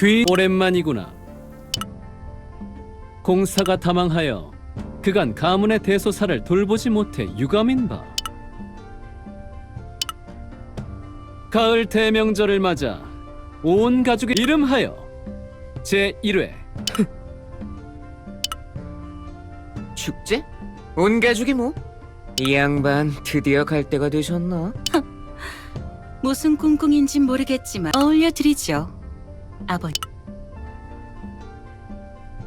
귀 오랜만이구나. 공사가 다망하여 그간 가문의 대소사를 돌보지 못해 유감인 바. 가을 대명절을 맞아 온 가족의 이름하여 제 1회 축제? 온 가족이 뭐? 이 양반 드디어 갈 때가 되셨나? 무슨 꿍꿍인진 모르겠지만 어울려 드리죠. 아버님.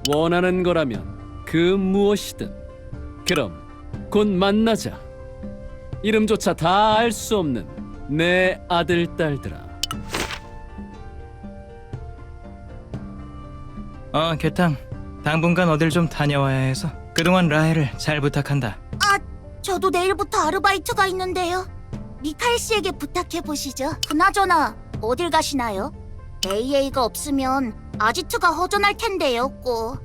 원하는 거라면 그 무엇이든 그럼 곧 만나자. 이름조차 다 알 수 없는 내 아들 딸들아. 어, 개탕. 당분간 어딜 좀 다녀와야 해서 그동안 라헬을 잘 부탁한다. 저도 내일부터 아르바이트가 있는데요. 미칼 씨에게 부탁해 보시죠. 그나저나 어딜 가시나요? AA가 없으면 아지트가 허전할 텐데요, 꼭.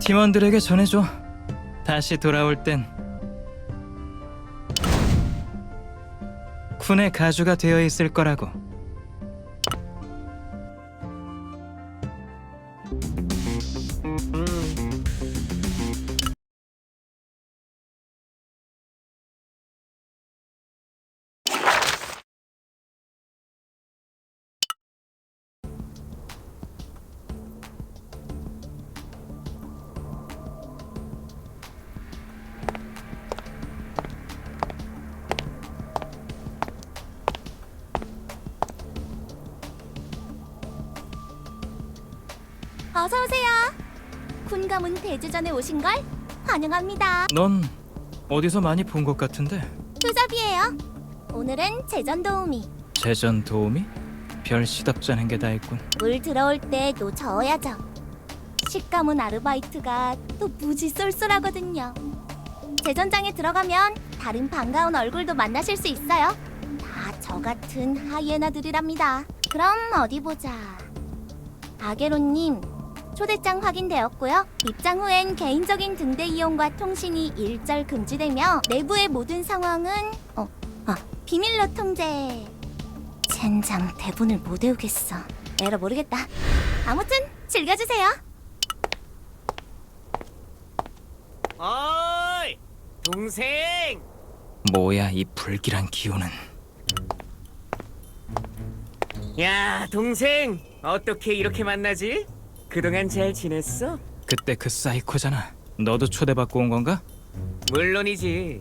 팀원들에게 전해줘. 다시 돌아올 땐 쿤의 가주가 되어 있을 거라고. 어서 오세요. 쿤가문 대주전에 오신 걸 환영합니다. 넌 어디서 많이 본 것 같은데? 투잡이에요. 오늘은 제전 도우미. 재전 도우미? 별 시답잖은 게 다 있군. 물 들어올 때또 저어야죠. 식감은 아르바이트가 또 무지 쏠쏠하거든요. 제전장에 들어가면 다른 반가운 얼굴도 만나실 수 있어요. 다 저 같은 하이에나들이랍니다. 그럼 어디 보자. 아게로님, 초대장 확인되었고요. 입장 후엔 개인적인 등대 이용과 통신이 일절 금지되며 내부의 모든 상황은 어, 아, 비밀로 통제. 젠장 대본을 못 외우겠어. 에러 모르겠다. 아무튼 즐겨주세요. 어이! 동생! 뭐야 이 불길한 기운은? 야, 동생! 어떻게 이렇게 만나지? 그동안 잘 지냈어? 그때 그 사이코잖아. 너도 초대받고 온 건가? 물론이지.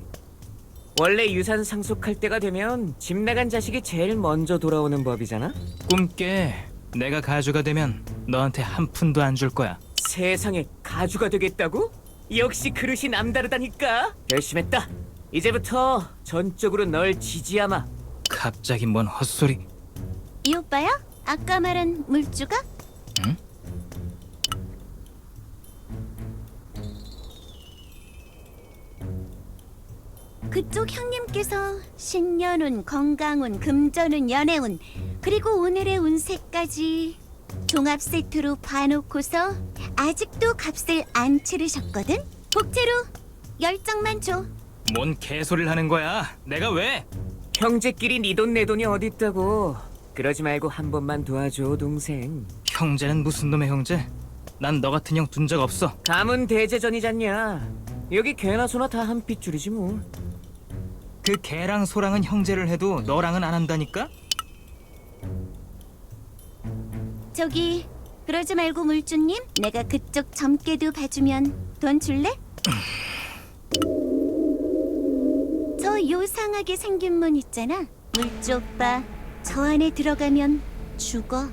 원래 유산 상속할 때가 되면 집 나간 자식이 제일 먼저 돌아오는 법이잖아? 꿈깨. 내가 가주가 되면 너한테 한 푼도 안 줄 거야. 세상에 가주가 되겠다고? 역시 그릇이 남다르다니까. 열심히 했다. 이제부터 전적으로 널 지지하마. 갑자기 뭔 헛소리? 이 오빠요? 아까 말한 물주가? 응? 그쪽 형님께서 신년운, 건강운, 금전운, 연애운 그리고 오늘의 운세까지 종합 세트로 봐놓고서 아직도 값을 안 치르셨거든? 복제로 열정만 줘. 뭔 개소리를 하는 거야? 내가 왜? 형제끼리 네 돈 내 돈이 어딨다고. 그러지 말고 한 번만 도와줘, 동생. 형제는 무슨 놈의 형제? 난 너 같은 형 둔 적 없어. 가문 대제전이잖냐. 여기 개나 소나 다 한 핏줄이지 뭐. 그 개랑 소랑은 형제를 해도 너랑은 안 한다니까? 저기 그러지 말고 물주님 내가 그쪽 점괘도 봐주면 돈 줄래? 저 요상하게 생긴 문 있잖아 물주 오빠 저 안에 들어가면 죽어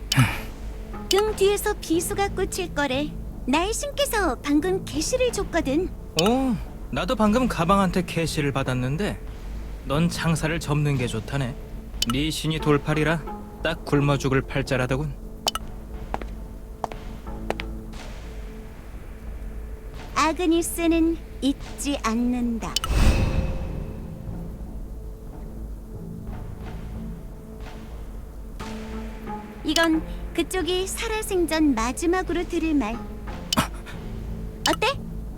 등 뒤에서 비수가 꽂힐 거래 날 신께서 방금 계시를 줬거든 오, 나도 방금 가방한테 캐시를 받았는데 넌 장사를 접는 게 좋다네. 네 신이 돌팔이라 딱 굶어 죽을 팔자라더군. 아그니스는 잊지 않는다 이건 그쪽이 살아생전 마지막으로 들을 말. 어때?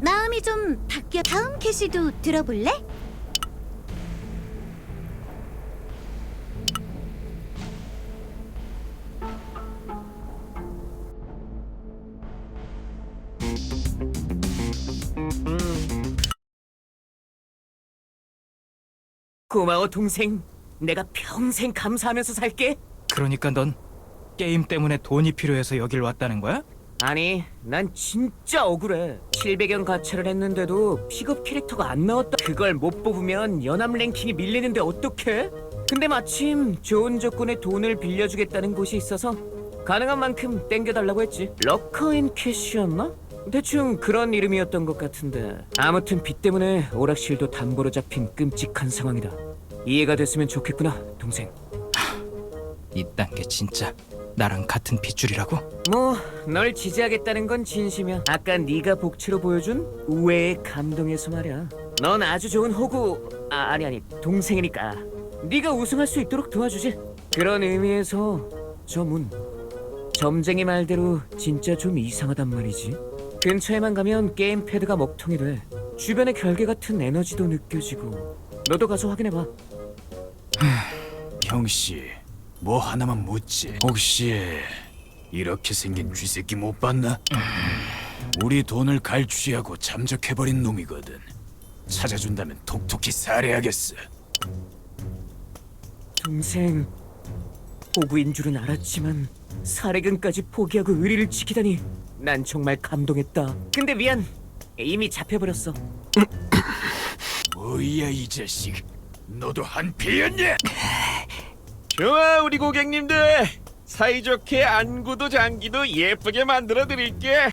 마음이 좀 바뀌어. 다음 캐시도 들어볼래? 고마워 동생. 내가 평생 감사하면서 살게. 그러니까 넌 게임 때문에 돈이 필요해서 여길 왔다는 거야? 아니, 난 진짜 억울해. 700연 가차를 했는데도 픽업 캐릭터가 안 나왔다. 그걸 못 뽑으면 연합 랭킹이 밀리는데 어떡해? 근데 마침 좋은 조건에 돈을 빌려주겠다는 곳이 있어서 가능한 만큼 땡겨달라고 했지. 럭커인 캐시였나? 대충 그런 이름이었던 것 같은데. 아무튼 빚 때문에 오락실도 담보로 잡힌 끔찍한 상황이다. 이해가 됐으면 좋겠구나, 동생. 이딴 게 진짜 나랑 같은 핏줄이라고? 뭐 널 지지하겠다는 건 진심이야. 아까 네가 복치로 보여준 우애의 감동에서 말이야. 넌 아주 좋은 호구 아, 아니 아니 동생이니까 네가 우승할 수 있도록 도와주지. 그런 의미에서 저 문 점쟁이 말대로 진짜 좀 이상하단 말이지. 근처에만 가면 게임 패드가 먹통이 돼. 주변에 결계 같은 에너지도 느껴지고. 너도 가서 확인해봐. 형씨, 뭐 하나만 묻지. 혹시 이렇게 생긴 쥐새끼 못 봤나? 우리 돈을 갈취하고 잠적해버린 놈이거든. 찾아준다면 톡톡히 살해하겠어. 동생 호구인 줄은 알았지만 사례금까지 포기하고 의리를 지키다니 난 정말 감동했다 근데 미안 이미 잡혀버렸어 뭐야 이 자식. 너도 한 피였냐? 좋아 우리 고객님들 사이좋게 안구도 장기도 예쁘게 만들어 드릴게